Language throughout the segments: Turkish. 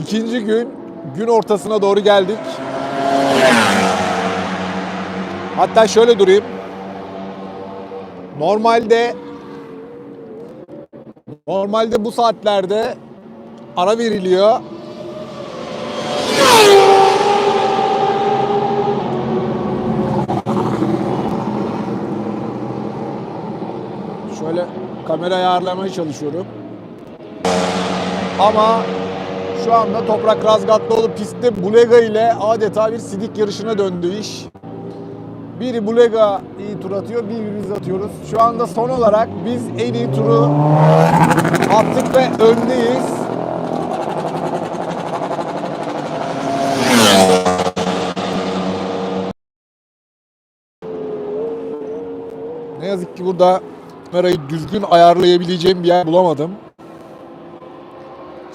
ikinci gün gün ortasına doğru geldik. Hatta şöyle durayım. Normalde normalde bu saatlerde ara veriliyor. Şöyle kamera ayarlamaya çalışıyorum. Ama şu anda Toprak Razgatlıoğlu pistte Bulega ile adeta bir sidik yarışına döndü iş. Biri Bulega iyi tur atıyor, biri biz atıyoruz. Şu anda son olarak biz en iyi turu attık ve öndeyiz. Ne yazık ki burada kamerayı düzgün ayarlayabileceğim bir yer bulamadım.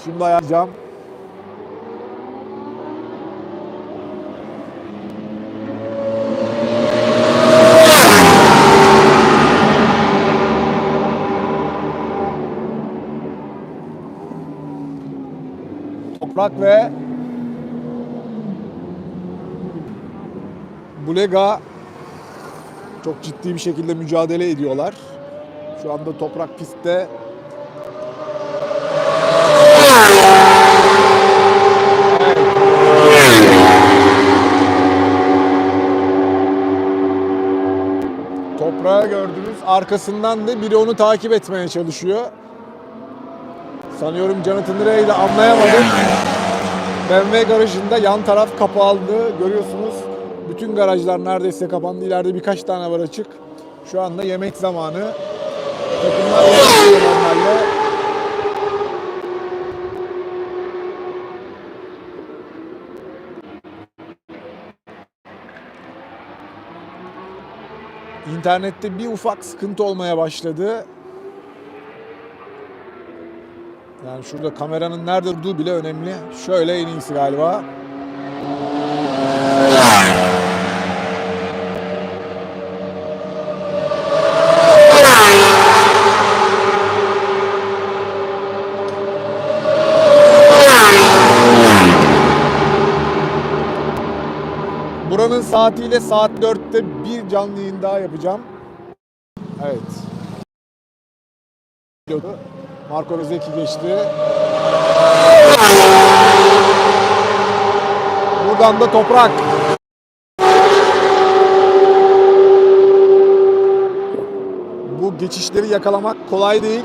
Şimdi ayarlayacağım. Toprak ve Bulega çok ciddi bir şekilde mücadele ediyorlar. Şu anda toprak pistte. Toprağı gördünüz. Arkasından da biri onu takip etmeye çalışıyor. Sanıyorum Jonathan Ray ile anlayamadım. BMW garajında yan taraf kapandı. Görüyorsunuz bütün garajlar neredeyse kapandı. İleride birkaç tane var açık. Şu anda yemek zamanı. Takımlar yemek. İnternette bir ufak sıkıntı olmaya başladı. Yani şurada kameranın nerede durduğu bile önemli. Şöyle en iyisi galiba. Buranın saatiyle saat 4'te bir canlı yayın daha yapacağım. Evet. Marco Rosecki geçti. Buradan da toprak. Bu geçişleri yakalamak kolay değil.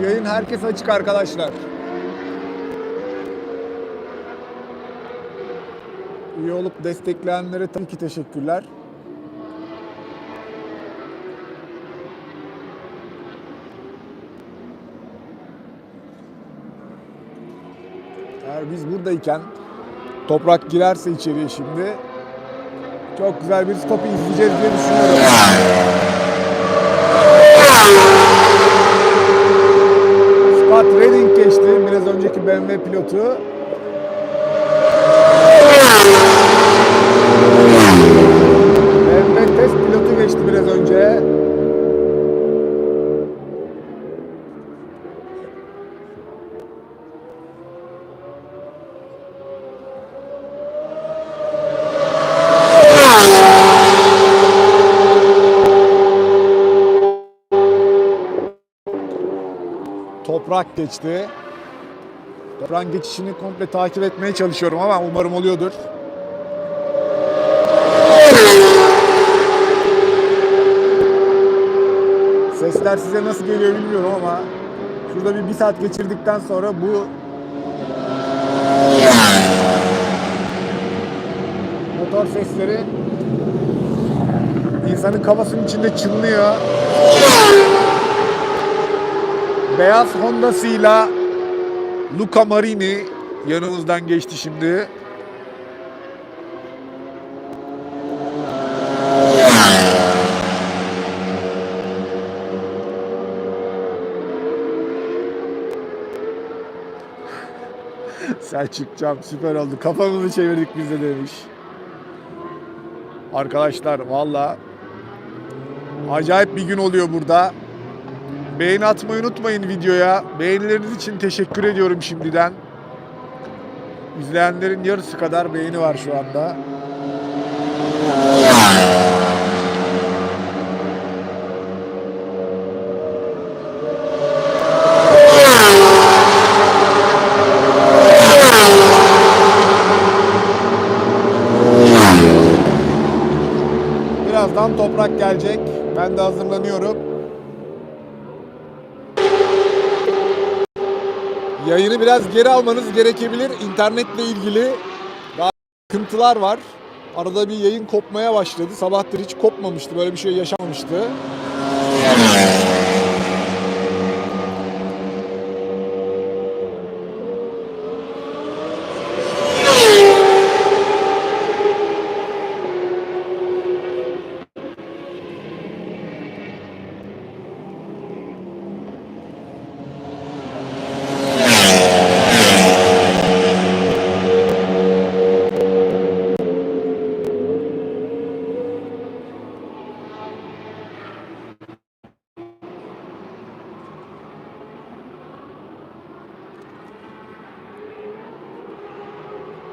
Bu yayın herkes açık arkadaşlar. Üye olup destekleyenlere tabii ki teşekkürler. Eğer biz buradayken toprak girerse içeriye şimdi çok güzel bir stopu izleyeceğiz diye düşünüyorum. Scott Redding geçti. Biraz önceki BMW pilotu. BMW test pilotu geçti biraz önce. Toprak geçti. Toprağın geçişini komple takip etmeye çalışıyorum ama umarım oluyordur. Sesler size nasıl geliyor bilmiyorum ama şurada bir, bir saat geçirdikten sonra bu motor sesleri insanın kafasının içinde çınlıyor. Beyaz Honda'sıyla Luca Marini yanımızdan geçti şimdi. Selçuk Cam süper oldu. Kafamızı çevirdik biz de demiş. Arkadaşlar valla acayip bir gün oluyor burada. Beğeni atmayı unutmayın videoya. Beğenileriniz için teşekkür ediyorum şimdiden. İzleyenlerin yarısı kadar beğeni var şu anda. Birazdan toprak gelecek. Ben de hazırlanıyorum. Yayını biraz geri almanız gerekebilir. İnternetle ilgili daha sıkıntılar var. Arada bir yayın kopmaya başladı. Sabahtır hiç kopmamıştı. Böyle bir şey yaşamamıştı.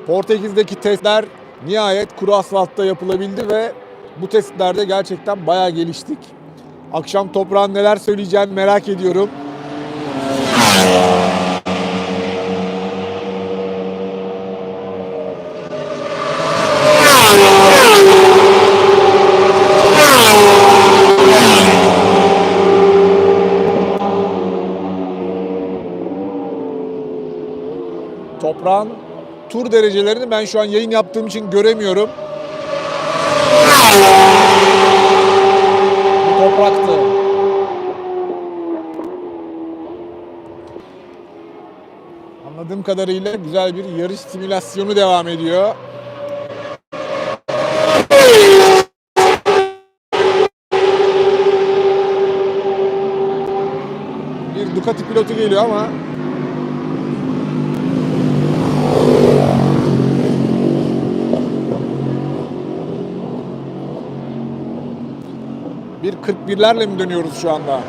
Portekiz'deki testler nihayet kuru asfaltta yapılabildi ve bu testlerde gerçekten bayağı geliştik. Akşam toprağın neler söyleyeceğini merak ediyorum. Toprağın tur derecelerini ben şu an yayın yaptığım için göremiyorum. Topraktı. Anladığım kadarıyla güzel bir yarış simülasyonu devam ediyor. Bir Ducati pilotu geliyor ama Bir 41'lerle mi dönüyoruz şu anda?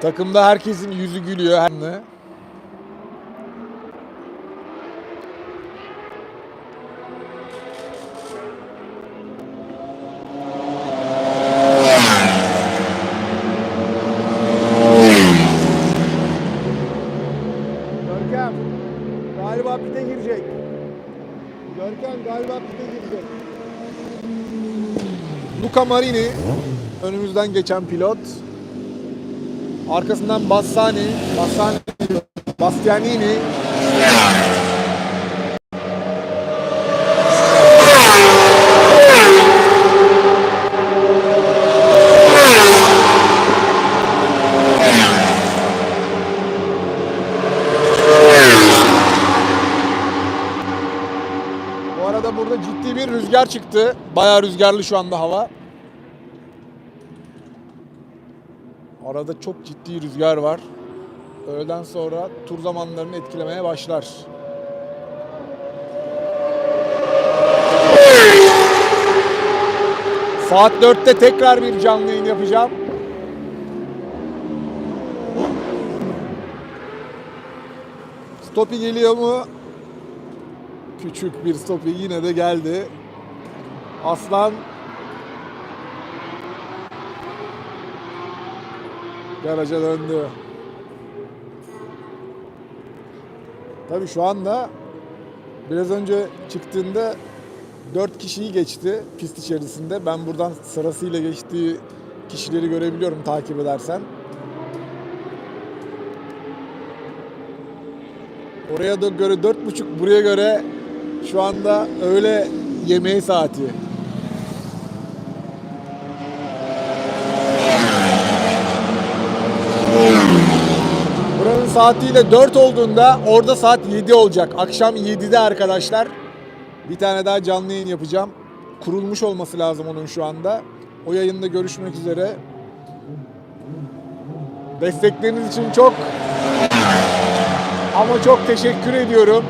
Takımda herkesin yüzü gülüyor. Görkem galiba pite girecek. Görkem galiba pite girecek. Luca Marini önümüzden geçen pilot. Arkasından Bassani, Bassani, Bastianini. Bu arada burada ciddi bir rüzgar çıktı. Bayağı rüzgarlı şu anda hava. Arada çok ciddi rüzgar var. Öğleden sonra tur zamanlarını etkilemeye başlar. Saat 4'te tekrar bir canlı yayın yapacağım. Stopi geliyor mu? Küçük bir stopi yine de geldi. Aslan garaja döndü. Tabii şu anda biraz önce çıktığında 4 kişiyi geçti pist içerisinde. Ben buradan sırasıyla geçtiği kişileri görebiliyorum takip edersen. Oraya da göre 4.5 buraya göre şu anda öğle yemeği saati. Buranın saatiyle 4 olduğunda orada saat 7 olacak. Akşam 7'de arkadaşlar. Bir tane daha canlı yayın yapacağım. kurulmuş olması lazım onun şu anda. O yayında görüşmek üzere. Destekleriniz için çok ama çok teşekkür ediyorum.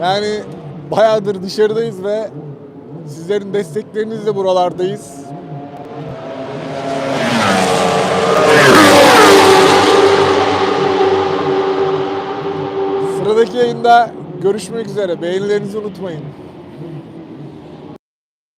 Yani bayağıdır dışarıdayız ve sizlerin desteklerinizle buralardayız. Sıradaki yayında görüşmek üzere. Beğenilerinizi unutmayın.